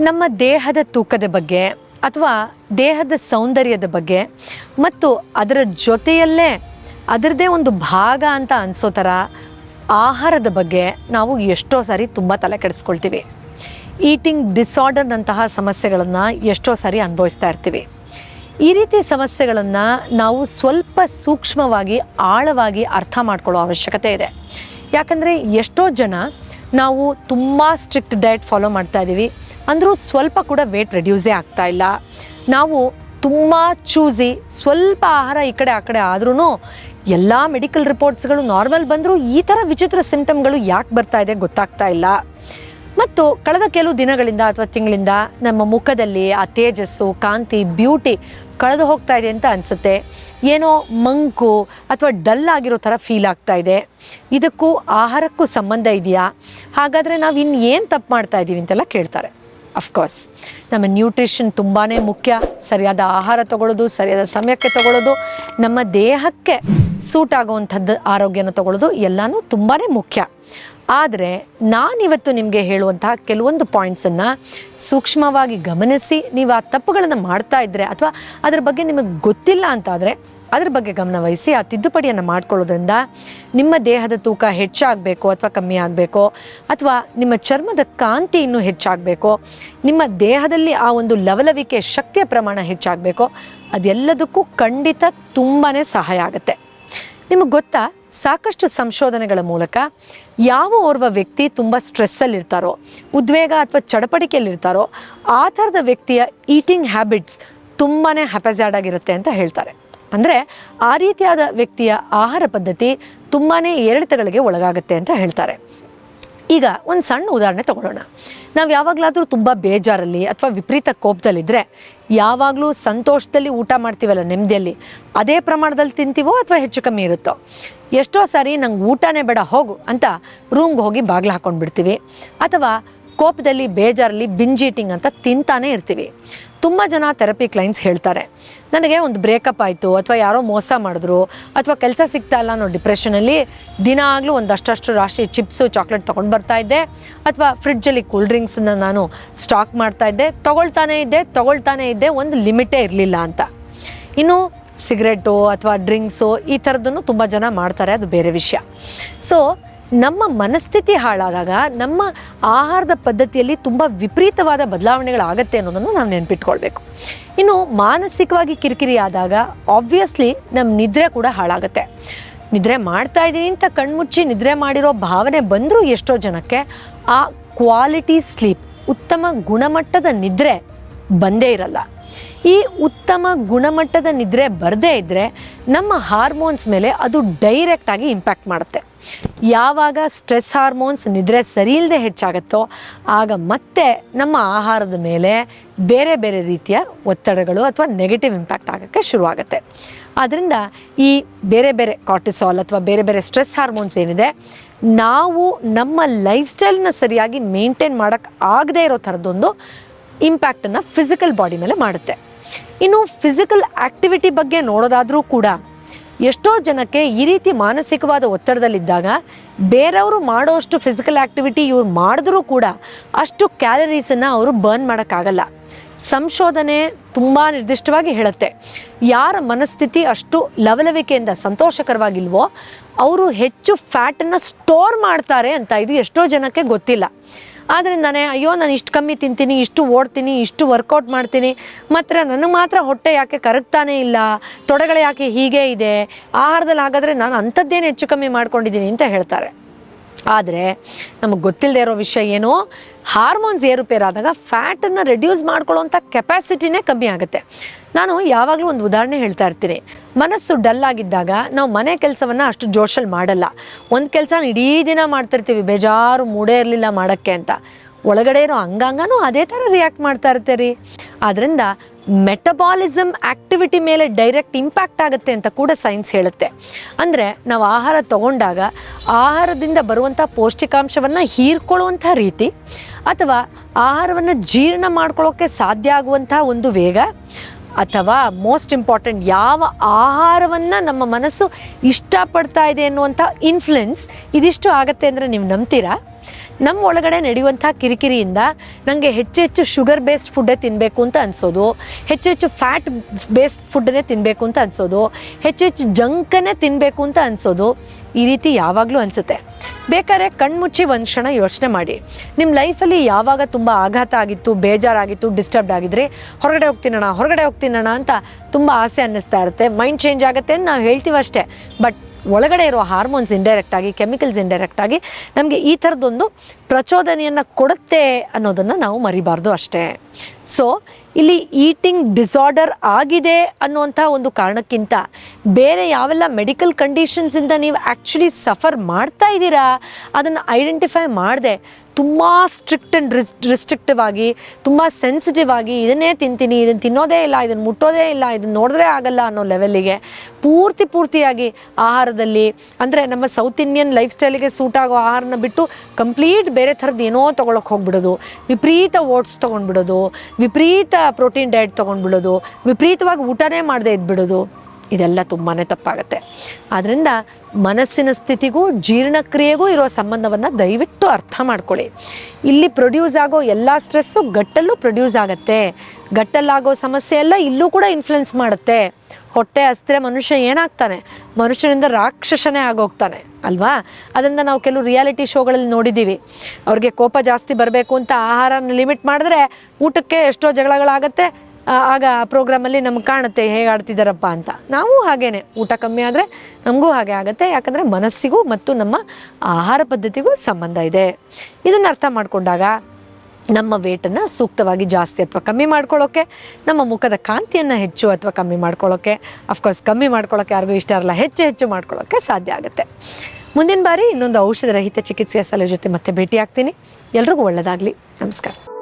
ನಮ್ಮ ದೇಹದ ತೂಕದ ಬಗ್ಗೆ ಅಥವಾ ದೇಹದ ಸೌಂದರ್ಯದ ಬಗ್ಗೆ ಮತ್ತು ಅದರ ಜೊತೆಯಲ್ಲೇ ಅದರದೇ ಒಂದು ಭಾಗ ಅಂತ ಅನಿಸೋ ಥರ ಆಹಾರದ ಬಗ್ಗೆ ನಾವು ಎಷ್ಟೋ ಸಾರಿ ತುಂಬ ತಲೆ ಕೆಡಿಸ್ಕೊಳ್ತೀವಿ. ಈಟಿಂಗ್ ಡಿಸಾರ್ಡರ್ನಂತಹ ಸಮಸ್ಯೆಗಳನ್ನು ಎಷ್ಟೋ ಸಾರಿ ಅನುಭವಿಸ್ತಾ ಇರ್ತೀವಿ. ಈ ರೀತಿ ಸಮಸ್ಯೆಗಳನ್ನು ನಾವು ಸ್ವಲ್ಪ ಸೂಕ್ಷ್ಮವಾಗಿ, ಆಳವಾಗಿ ಅರ್ಥ ಮಾಡ್ಕೊಳ್ಳೋ ಅವಶ್ಯಕತೆ ಇದೆ. ಯಾಕಂದರೆ ಎಷ್ಟೋ ಜನ ನಾವು ತುಂಬ ಸ್ಟ್ರಿಕ್ಟ್ ಡಯಟ್ ಫಾಲೋ ಮಾಡ್ತಾ ಇದ್ದೀವಿ. ಅಂದರೂ ಸ್ವಲ್ಪ ಕೂಡ ವೇಟ್ ರೆಡ್ಯೂಸೇ ಆಗ್ತಾ ಇಲ್ಲ. ನಾವು ತುಂಬ ಚೂಸಿ ಸ್ವಲ್ಪ ಆಹಾರ ಈ ಕಡೆ ಆ ಕಡೆ ಆದ್ರೂ ಎಲ್ಲ ಮೆಡಿಕಲ್ ರಿಪೋರ್ಟ್ಸ್ಗಳು ನಾರ್ಮಲ್ ಬಂದರೂ ಈ ಥರ ವಿಚಿತ್ರ ಸಿಂಪ್ಟಮ್ಗಳು ಯಾಕೆ ಬರ್ತಾ ಇದೆ ಗೊತ್ತಾಗ್ತಾ ಇಲ್ಲ. ಮತ್ತು ಕಳೆದ ಕೆಲವು ದಿನಗಳಿಂದ ಅಥವಾ ತಿಂಗಳಿಂದ ನಮ್ಮ ಮುಖದಲ್ಲಿ ಆ ತೇಜಸ್ಸು, ಕಾಂತಿ ಬ್ಯೂಟಿ ಕಳೆದು ಹೋಗ್ತಾ ಇದೆ ಅಂತ ಅನಿಸುತ್ತೆ. ಏನೋ ಮಂಕು ಅಥವಾ ಡಲ್ ಆಗಿರೋ ಥರ ಫೀಲ್ ಆಗ್ತಾ ಇದೆ. ಇದಕ್ಕೂ ಆಹಾರಕ್ಕೂ ಸಂಬಂಧ ಇದೆಯಾ? ಹಾಗಾದರೆ ನಾವು ಇನ್ನೇನು ತಪ್ಪು ಮಾಡ್ತಾ ಇದ್ದೀವಿ ಅಂತೆಲ್ಲ ಕೇಳ್ತಾರೆ. ಅಫ್ಕೋರ್ಸ್ ನಮ್ಮ ನ್ಯೂಟ್ರಿಷನ್ ತುಂಬಾ ಮುಖ್ಯ. ಸರಿಯಾದ ಆಹಾರ ತಗೊಳ್ಳೋದು ಸರಿಯಾದ ಸಮಯಕ್ಕೆ ತಗೊಳ್ಳೋದು ನಮ್ಮ ದೇಹಕ್ಕೆ ಸೂಟ್ ಆಗುವಂಥದ್ದು ಆರೋಗ್ಯನ ತಗೊಳ್ಳೋದು ಎಲ್ಲನೂ ತುಂಬಾ ಮುಖ್ಯ. ಆದರೆ ನಾನಿವತ್ತು ನಿಮಗೆ ಹೇಳುವಂತಹ ಕೆಲವೊಂದು ಪಾಯಿಂಟ್ಸನ್ನು ಸೂಕ್ಷ್ಮವಾಗಿ ಗಮನಿಸಿ ನೀವು ಆ ತಪ್ಪುಗಳನ್ನು ಮಾಡ್ತಾ ಇದ್ದರೆ ಅಥವಾ ಅದ್ರ ಬಗ್ಗೆ ನಿಮಗೆ ಗೊತ್ತಿಲ್ಲ ಅಂತಾದರೆ ಅದ್ರ ಬಗ್ಗೆ ಗಮನ ವಹಿಸಿ ಆ ತಿದ್ದುಪಡಿಯನ್ನು ಮಾಡ್ಕೊಳ್ಳೋದ್ರಿಂದ ನಿಮ್ಮ ದೇಹದ ತೂಕ ಹೆಚ್ಚಾಗಬೇಕು ಅಥವಾ ಕಮ್ಮಿ ಆಗಬೇಕು ಅಥವಾ ನಿಮ್ಮ ಚರ್ಮದ ಕಾಂತಿ ಇನ್ನೂ ಹೆಚ್ಚಾಗಬೇಕು, ನಿಮ್ಮ ದೇಹದಲ್ಲಿ ಆ ಒಂದು ಲವಲವಿಕೆ ಶಕ್ತಿಯ ಪ್ರಮಾಣ ಹೆಚ್ಚಾಗಬೇಕು, ಅದೆಲ್ಲದಕ್ಕೂ ಖಂಡಿತ ತುಂಬಾ ಸಹಾಯ ಆಗುತ್ತೆ. ನಿಮಗೆ ಗೊತ್ತಾ? ಸಾಕಷ್ಟು ಸಂಶೋಧನೆಗಳ ಮೂಲಕ ಯಾವ ಓರ್ವ ವ್ಯಕ್ತಿ ತುಂಬ ಸ್ಟ್ರೆಸ್ಸಲ್ಲಿ ಇರ್ತಾರೋ ಉದ್ವೇಗ ಅಥವಾ ಚಡಪಡಿಕೆಯಲ್ಲಿರ್ತಾರೋ, ಆ ಥರದ ವ್ಯಕ್ತಿಯ ಈಟಿಂಗ್ ಹ್ಯಾಬಿಟ್ಸ್ ತುಂಬಾ ಹ್ಯಾಪಜಾರ್ಡ್ ಆಗಿರುತ್ತೆ ಅಂತ ಹೇಳ್ತಾರೆ. ಅಂದರೆ ಆ ರೀತಿಯಾದ ವ್ಯಕ್ತಿಯ ಆಹಾರ ಪದ್ಧತಿ ತುಂಬಾ ಏರಿಳಿತಗಳಿಗೆ ಒಳಗಾಗುತ್ತೆ ಅಂತ ಹೇಳ್ತಾರೆ. ಈಗ ಒಂದು ಸಣ್ಣ ಉದಾಹರಣೆ ತಗೊಳ್ಳೋಣ. ನಾವು ಯಾವಾಗಲಾದರೂ ತುಂಬ ಬೇಜಾರಲ್ಲಿ ಅಥವಾ ವಿಪರೀತ ಕೋಪದಲ್ಲಿದ್ದರೆ ಯಾವಾಗಲೂ ಸಂತೋಷದಲ್ಲಿ ಊಟ ಮಾಡ್ತೀವಲ್ಲ ನೆಮ್ಮದಿಯಲ್ಲಿ, ಅದೇ ಪ್ರಮಾಣದಲ್ಲಿ ತಿಂತೀವೋ ಅಥವಾ ಹೆಚ್ಚು ಕಮ್ಮಿ ಇರುತ್ತೋ? ಎಷ್ಟೋ ಸಾರಿ ನಂಗೆ ಊಟನೇ ಬೇಡ ಹೋಗು ಅಂತ ರೂಮ್ಗೆ ಹೋಗಿ ಬಾಗಿಲು ಹಾಕ್ಕೊಂಡು ಬಿಡ್ತೀವಿ ಅಥವಾ ಕೋಪದಲ್ಲಿ ಬೇಜಾರಲ್ಲಿ ಬಿಂಜ್ ಈಟಿಂಗ್ ಅಂತ ತಿಂತಾನೆ ಇರ್ತೀವಿ. ತುಂಬ ಜನ ಥೆರಪಿ ಕ್ಲೈಂಟ್ಸ್ ಹೇಳ್ತಾರೆ. ನನಗೆ ಒಂದು ಬ್ರೇಕಪ್ ಆಯಿತು, ಅಥವಾ ಯಾರೋ ಮೋಸ ಮಾಡಿದ್ರು, ಅಥವಾ ಕೆಲಸ ಸಿಗ್ತಾ ಇಲ್ಲ ಅನ್ನೋ ಡಿಪ್ರೆಷನಲ್ಲಿ ದಿನ ಆಗಲೂ ಒಂದಷ್ಟಷ್ಟು ರಾಶಿ ಚಿಪ್ಸು ಚಾಕ್ಲೇಟ್ ತೊಗೊಂಡು ಬರ್ತಾ ಇದ್ದೆ. ಅಥವಾ ಫ್ರಿಡ್ಜಲ್ಲಿ ಕೂಲ್ ಡ್ರಿಂಕ್ಸನ್ನು ನಾನು ಸ್ಟಾಕ್ ಮಾಡ್ತಾ ಇದ್ದೆ. ತೊಗೊಳ್ತಾನೇ ಇದ್ದೆ ತೊಗೊಳ್ತಾನೇ ಇದ್ದೆ, ಒಂದು ಲಿಮಿಟೇ ಇರಲಿಲ್ಲ ಅಂತ. ಇನ್ನು ಸಿಗರೆಟು ಅಥವಾ ಡ್ರಿಂಕ್ಸು ಈ ಥರದ್ದನ್ನು ತುಂಬ ಜನ ಮಾಡ್ತಾರೆ, ಅದು ಬೇರೆ ವಿಷಯ. ಸೊ ನಮ್ಮ ಮನಸ್ಥಿತಿ ಹಾಳಾದಾಗ ನಮ್ಮ ಆಹಾರದ ಪದ್ಧತಿಯಲ್ಲಿ ತುಂಬ ವಿಪರೀತವಾದ ಬದಲಾವಣೆಗಳಾಗತ್ತೆ ಅನ್ನೋದನ್ನು ನಾವು ನೆನಪಿಟ್ಕೊಳ್ಬೇಕು. ಇನ್ನು ಮಾನಸಿಕವಾಗಿ ಕಿರಿಕಿರಿ ಆದಾಗ ಆಬ್ವಿಯಸ್ಲಿ ನಮ್ಮ ನಿದ್ರೆ ಕೂಡ ಹಾಳಾಗುತ್ತೆ. ನಿದ್ರೆ ಮಾಡ್ತಾ ಇದ್ದೀನಿ ಅಂತ ಕಣ್ಮುಚ್ಚಿ ನಿದ್ರೆ ಮಾಡಿರೋ ಭಾವನೆ ಬಂದರೂ ಎಷ್ಟೋ ಜನಕ್ಕೆ ಆ ಕ್ವಾಲಿಟಿ ಸ್ಲೀಪ್ ಉತ್ತಮ ಗುಣಮಟ್ಟದ ನಿದ್ರೆ ಬಂದೇ ಇರಲ್ಲ. ಈ ಉತ್ತಮ ಗುಣಮಟ್ಟದ ನಿದ್ರೆ ಬರದೇ ಇದ್ದರೆ ನಮ್ಮ ಹಾರ್ಮೋನ್ಸ್ ಮೇಲೆ ಅದು ಡೈರೆಕ್ಟಾಗಿ ಇಂಪ್ಯಾಕ್ಟ್ ಮಾಡುತ್ತೆ. ಯಾವಾಗ ಸ್ಟ್ರೆಸ್ ಹಾರ್ಮೋನ್ಸ್ ನಿದ್ರೆ ಸರಿ ಇಲ್ಲದೆ ಹೆಚ್ಚಾಗುತ್ತೋ ಆಗ ಮತ್ತೆ ನಮ್ಮ ಆಹಾರದ ಮೇಲೆ ಬೇರೆ ಬೇರೆ ರೀತಿಯ ಒತ್ತಡಗಳು ಅಥವಾ ನೆಗೆಟಿವ್ ಇಂಪ್ಯಾಕ್ಟ್ ಆಗೋಕ್ಕೆ ಶುರುವಾಗುತ್ತೆ. ಆದ್ದರಿಂದ ಈ ಬೇರೆ ಬೇರೆ ಕಾರ್ಟಿಸಾಲ್ ಅಥವಾ ಬೇರೆ ಬೇರೆ ಸ್ಟ್ರೆಸ್ ಹಾರ್ಮೋನ್ಸ್ ಏನಿದೆ, ನಾವು ನಮ್ಮ ಲೈಫ್ ಸ್ಟೈಲ್ನ ಸರಿಯಾಗಿ ಮೇಂಟೈನ್ ಮಾಡೋಕ್ಕೆ ಆಗದೇ ಇರೋ ಥರದ್ದೊಂದು ಇಂಪ್ಯಾಕ್ಟನ್ನು ಫಿಸಿಕಲ್ ಬಾಡಿ ಮೇಲೆ ಮಾಡುತ್ತೆ. ಇನ್ನು ಫಿಸಿಕಲ್ ಆಕ್ಟಿವಿಟಿ ಬಗ್ಗೆ ನೋಡೋದಾದರೂ ಕೂಡ, ಎಷ್ಟೋ ಜನಕ್ಕೆ ಈ ರೀತಿ ಮಾನಸಿಕವಾದ ಒತ್ತಡದಲ್ಲಿದ್ದಾಗ ಬೇರೆಯವರು ಮಾಡೋಷ್ಟು ಫಿಸಿಕಲ್ ಆ್ಯಕ್ಟಿವಿಟಿ ಇವ್ರು ಮಾಡಿದ್ರೂ ಕೂಡ ಅಷ್ಟು ಕ್ಯಾಲರೀಸನ್ನು ಅವರು ಬರ್ನ್ ಮಾಡೋಕ್ಕಾಗಲ್ಲ. ಸಂಶೋಧನೆ ತುಂಬ ನಿರ್ದಿಷ್ಟವಾಗಿ ಹೇಳುತ್ತೆ. ಯಾರ ಮನಸ್ಥಿತಿ ಅಷ್ಟು ಲವಲವಿಕೆಯಿಂದ ಸಂತೋಷಕರವಾಗಿಲ್ವೋ, ಅವರು ಹೆಚ್ಚು ಫ್ಯಾಟನ್ನು ಸ್ಟೋರ್ ಮಾಡ್ತಾರೆ ಅಂತ ಇದು ಎಷ್ಟೋ ಜನಕ್ಕೆ ಗೊತ್ತಿಲ್ಲ. ಆದ್ದರಿಂದಾನೆ ಅಯ್ಯೋ, ನಾನು ಇಷ್ಟು ಕಮ್ಮಿ ತಿಂತೀನಿ, ಇಷ್ಟು ಓಡ್ತೀನಿ, ಇಷ್ಟು ವರ್ಕೌಟ್ ಮಾಡ್ತೀನಿ. ಮಾತ್ರ ನನಗೆ ಮಾತ್ರ ಹೊಟ್ಟೆ ಯಾಕೆ ಕರಗ್ತಾನೇ ಇಲ್ಲ? ತೊಡೆಗಳು ಯಾಕೆ ಹೀಗೆ ಇದೆ? ಆಹಾರದಲ್ಲಿ ಹಾಗಾದರೆ ನಾನು ಅಂಥದ್ದೇನು ಹೆಚ್ಚು ಕಮ್ಮಿ ಮಾಡ್ಕೊಂಡಿದ್ದೀನಿ? ಅಂತ ಹೇಳ್ತಾರೆ. ಆದರೆ ನಮಗೆ ಗೊತ್ತಿಲ್ಲದೆ ಇರೋ ವಿಷಯ ಏನು? ಹಾರ್ಮೋನ್ಸ್ ಏರುಪೇರಾದಾಗ ಫ್ಯಾಟನ್ನು ರೆಡ್ಯೂಸ್ ಮಾಡ್ಕೊಳ್ಳೋಂಥ ಕೆಪಾಸಿಟಿನೇ ಕಮ್ಮಿ ಆಗುತ್ತೆ. ನಾನು ಯಾವಾಗಲೂ ಒಂದು ಉದಾಹರಣೆ ಹೇಳ್ತಾ ಇರ್ತೀನಿ. ಮನಸ್ಸು ಡಲ್ ಆಗಿದ್ದಾಗ ನಾವು ಮನೆ ಕೆಲಸವನ್ನು ಅಷ್ಟು ಜೋಶಲ್ಲಿ ಮಾಡಲ್ಲ. ಒಂದು ಕೆಲಸ ಇಡೀ ದಿನ ಮಾಡ್ತಿರ್ತೀವಿ, ಬೇಜಾರು ಮೂಡೇ ಇರಲಿಲ್ಲ ಮಾಡೋಕ್ಕೆ ಅಂತ. ಒಳಗಡೆ ಇರೋ ಅಂಗಾಂಗನೂ ಅದೇ ಥರ ರಿಯಾಕ್ಟ್ ಮಾಡ್ತಾ ಇರ್ತೀರಿ. ಆದ್ದರಿಂದ ಮೆಟಬಾಲಿಸಮ್ ಆಕ್ಟಿವಿಟಿ ಮೇಲೆ ಡೈರೆಕ್ಟ್ ಇಂಪ್ಯಾಕ್ಟ್ ಆಗುತ್ತೆ ಅಂತ ಕೂಡ ಸೈನ್ಸ್ ಹೇಳುತ್ತೆ. ಅಂದರೆ ನಾವು ಆಹಾರ ತಗೊಂಡಾಗ ಆಹಾರದಿಂದ ಬರುವಂಥ ಪೌಷ್ಟಿಕಾಂಶವನ್ನು ಹೀರ್ಕೊಳ್ಳುವಂಥ ರೀತಿ ಅಥವಾ ಆಹಾರವನ್ನು ಜೀರ್ಣ ಮಾಡ್ಕೊಳ್ಳೋಕ್ಕೆ ಸಾಧ್ಯ ಆಗುವಂಥ ಒಂದು ವೇಗ ಅಥವಾ ಮೋಸ್ಟ್ ಇಂಪಾರ್ಟೆಂಟ್ ಯಾವ ಆಹಾರವನ್ನು ನಮ್ಮ ಮನಸ್ಸು ಇಷ್ಟಪಡ್ತಾ ಇದೆ ಅನ್ನುವಂಥ ಇನ್ಫ್ಲುಯೆನ್ಸ್ ಇದಿಷ್ಟು ಆಗತ್ತೆ ಅಂದರೆ ನೀವು ನಂಬ್ತೀರಾ? ನಮ್ಮ ಒಳಗಡೆ ನಡೆಯುವಂಥ ಕಿರಿಕಿರಿಯಿಂದ ನನಗೆ ಹೆಚ್ಚು ಹೆಚ್ಚು ಶುಗರ್ ಬೇಸ್ಡ್ ಫುಡ್ಡೇ ತಿನ್ನಬೇಕು ಅಂತ ಅನಿಸೋದು. ಹೆಚ್ಚು ಹೆಚ್ಚು ಫ್ಯಾಟ್ ಬೇಸ್ಡ್ ಫುಡ್ಡನ್ನೇ ತಿನ್ನಬೇಕು ಅಂತ ಅನಿಸೋದು. ಹೆಚ್ಚು ಹೆಚ್ಚು ಜಂಕನ್ನೇ ತಿನ್ನಬೇಕು ಅಂತ ಅನಿಸೋದು. ಈ ರೀತಿ ಯಾವಾಗಲೂ ಅನಿಸುತ್ತೆ. ಬೇಕಾದ್ರೆ ಕಣ್ಮುಚ್ಚಿ ಒಂದು ಕ್ಷಣ ಯೋಚನೆ ಮಾಡಿ. ನಿಮ್ಮ ಲೈಫಲ್ಲಿ ಯಾವಾಗ ತುಂಬ ಆಘಾತ ಆಗಿತ್ತು, ಬೇಜಾರಾಗಿತ್ತು ಡಿಸ್ಟರ್ಬ್ಡ್ ಆಗಿದ್ರೆ ಹೊರಗಡೆ ಹೋಗ್ತೀನಣ್ಣ ಹೊರಗಡೆ ಹೋಗ್ತೀನಣ್ಣ ಅಂತ ತುಂಬ ಆಸೆ ಅನ್ನಿಸ್ತಾ ಇರುತ್ತೆ. ಮೈಂಡ್ ಚೇಂಜ್ ಆಗುತ್ತೆ ಅಂತ ನಾವು ಹೇಳ್ತೀವಿ ಅಷ್ಟೇ ಬಟ್ ಒಳಗಡೆ ಇರುವ ಹಾರ್ಮೋನ್ಸ್ ಇಂಡೈರೆಕ್ಟ್ ಆಗಿ ಕೆಮಿಕಲ್ಸ್ ಇಂಡೈರೆಕ್ಟ್ ಆಗಿ ನಮಗೆ ಈ ಥರದ್ದೊಂದು ಪ್ರಚೋದನೆಯನ್ನು ಕೊಡುತ್ತೆ ಅನ್ನೋದನ್ನು ನಾವು ಮರಿಬಾರ್ದು ಅಷ್ಟೇ. ಸೊ ಇಲ್ಲಿ ಈಟಿಂಗ್ ಡಿಸಾರ್ಡರ್ ಆಗಿದೆ ಅನ್ನುವಂಥ ಒಂದು ಕಾರಣಕ್ಕಿಂತ ಬೇರೆ ಯಾವೆಲ್ಲ ಮೆಡಿಕಲ್ ಕಂಡೀಷನ್ಸಿಂದ ನೀವು ಆ್ಯಕ್ಚುಲಿ ಸಫರ್ ಮಾಡ್ತಾ ಇದ್ದೀರಾ, ಅದನ್ನು ಐಡೆಂಟಿಫೈ ಮಾಡಿದೆ. ತುಂಬ ಸ್ಟ್ರಿಕ್ಟ್ ಆ್ಯಂಡ್ ರಿಸ್ ರಿಸ್ಟ್ರಿಕ್ಟಿವ್ ಆಗಿ, ತುಂಬ ಸೆನ್ಸಿಟಿವ್ ಆಗಿ ಇದನ್ನೇ ತಿಂತೀನಿ ಇದನ್ನು ತಿನ್ನೋದೇ ಇಲ್ಲ ಇದನ್ನು ಮುಟ್ಟೋದೇ ಇಲ್ಲ ಇದನ್ನು ನೋಡಿದ್ರೆ ಆಗಲ್ಲ ಅನ್ನೋ ಲೆವೆಲ್ಲಿಗೆ ಪೂರ್ತಿ ಪೂರ್ತಿಯಾಗಿ ಆಹಾರದಲ್ಲಿ, ಅಂದರೆ ನಮ್ಮ ಸೌತ್ ಇಂಡಿಯನ್ ಲೈಫ್ ಸ್ಟೈಲಿಗೆ ಸೂಟ್ ಆಗೋ ಆಹಾರನ ಬಿಟ್ಟು ಕಂಪ್ಲೀಟ್ ಬೇರೆ ಥರದ್ದು ಏನೋ ತೊಗೊಳಕ್ಕೆ ಹೋಗ್ಬಿಡೋದು. ವಿಪರೀತ ಓಟ್ಸ್ ತೊಗೊಂಡ್ಬಿಡೋದು, ವಿಪರೀತ ಪ್ರೋಟೀನ್ ಡಯಟ್ ತೊಗೊಂಡ್ಬಿಡೋದು, ವಿಪರೀತವಾಗಿ ಊಟನೇ ಮಾಡದೆ ಇದ್ಬಿಡೋದು, ಇದೆಲ್ಲ ತುಂಬಾ ತಪ್ಪಾಗುತ್ತೆ. ಆದ್ದರಿಂದ ಮನಸ್ಸಿನ ಸ್ಥಿತಿಗೂ ಜೀರ್ಣಕ್ರಿಯೆಗೂ ಇರೋ ಸಂಬಂಧವನ್ನು ದಯವಿಟ್ಟು ಅರ್ಥ ಮಾಡ್ಕೊಳ್ಳಿ. ಇಲ್ಲಿ ಪ್ರೊಡ್ಯೂಸ್ ಆಗೋ ಎಲ್ಲ ಸ್ಟ್ರೆಸ್ಸು ಗಟ್ಟಲ್ಲೂ ಪ್ರೊಡ್ಯೂಸ್ ಆಗುತ್ತೆ. ಗಟ್ಟಲ್ಲಾಗೋ ಸಮಸ್ಯೆ ಎಲ್ಲ ಇಲ್ಲೂ ಕೂಡ ಇನ್ಫ್ಲುಯೆನ್ಸ್ ಮಾಡುತ್ತೆ. ಹೊಟ್ಟೆ ಹಸ್ತಿರ ಮನುಷ್ಯ ಏನಾಗ್ತಾನೆ? ಮನುಷ್ಯನಿಂದ ರಾಕ್ಷಸನೇ ಆಗೋಗ್ತಾನೆ, ಅಲ್ವಾ? ಅದರಿಂದ ನಾವು ಕೆಲವು ರಿಯಾಲಿಟಿ ಶೋಗಳಲ್ಲಿ ನೋಡಿದ್ದೀವಿ ಅವ್ರಿಗೆ ಕೋಪ ಜಾಸ್ತಿ ಬರಬೇಕು ಅಂತ ಆಹಾರನ ಲಿಮಿಟ್ ಮಾಡಿದ್ರೆ ಊಟಕ್ಕೆ ಎಷ್ಟೋ ಜಗಳಗಳಾಗತ್ತೆ. ಆಗ ಆ ಪ್ರೋಗ್ರಾಮಲ್ಲಿ ನಮ್ಗೆ ಕಾಣುತ್ತೆ, ಹೇಗೆ ಆಡ್ತಿದ್ದಾರಪ್ಪ ಅಂತ. ನಾವು ಹಾಗೇನೆ. ಊಟ ಕಮ್ಮಿ ಆದರೆ ನಮಗೂ ಹಾಗೆ ಆಗುತ್ತೆ. ಯಾಕಂದರೆ ಮನಸ್ಸಿಗೂ ಮತ್ತು ನಮ್ಮ ಆಹಾರ ಪದ್ಧತಿಗೂ ಸಂಬಂಧ ಇದೆ. ಇದನ್ನು ಅರ್ಥ ಮಾಡಿಕೊಂಡಾಗ ನಮ್ಮ ವೇಟನ್ನು ಸೂಕ್ತವಾಗಿ ಜಾಸ್ತಿ ಅಥವಾ ಕಮ್ಮಿ ಮಾಡ್ಕೊಳ್ಳೋಕ್ಕೆ ನಮ್ಮ ಮುಖದ ಕಾಂತಿಯನ್ನು ಹೆಚ್ಚು ಅಥವಾ ಕಮ್ಮಿ ಮಾಡ್ಕೊಳ್ಳೋಕ್ಕೆ ಅಫ್ಕೋರ್ಸ್ ಕಮ್ಮಿ ಮಾಡ್ಕೊಳ್ಳೋಕ್ಕೆ ಯಾರಿಗೂ ಇಷ್ಟ ಇರಲ್ಲ, ಹೆಚ್ಚು ಹೆಚ್ಚು ಮಾಡ್ಕೊಳ್ಳೋಕ್ಕೆ ಸಾಧ್ಯ ಆಗುತ್ತೆ. ಮುಂದಿನ ಬಾರಿ ಇನ್ನೊಂದು ಔಷಧ ರಹಿತ ಚಿಕಿತ್ಸೆಯ ಸಲಹೆ ಜೊತೆ ಮತ್ತೆ ಭೇಟಿ ಆಗ್ತೀನಿ ಎಲ್ರಿಗೂ ಒಳ್ಳೆಯದಾಗಲಿ ನಮಸ್ಕಾರ.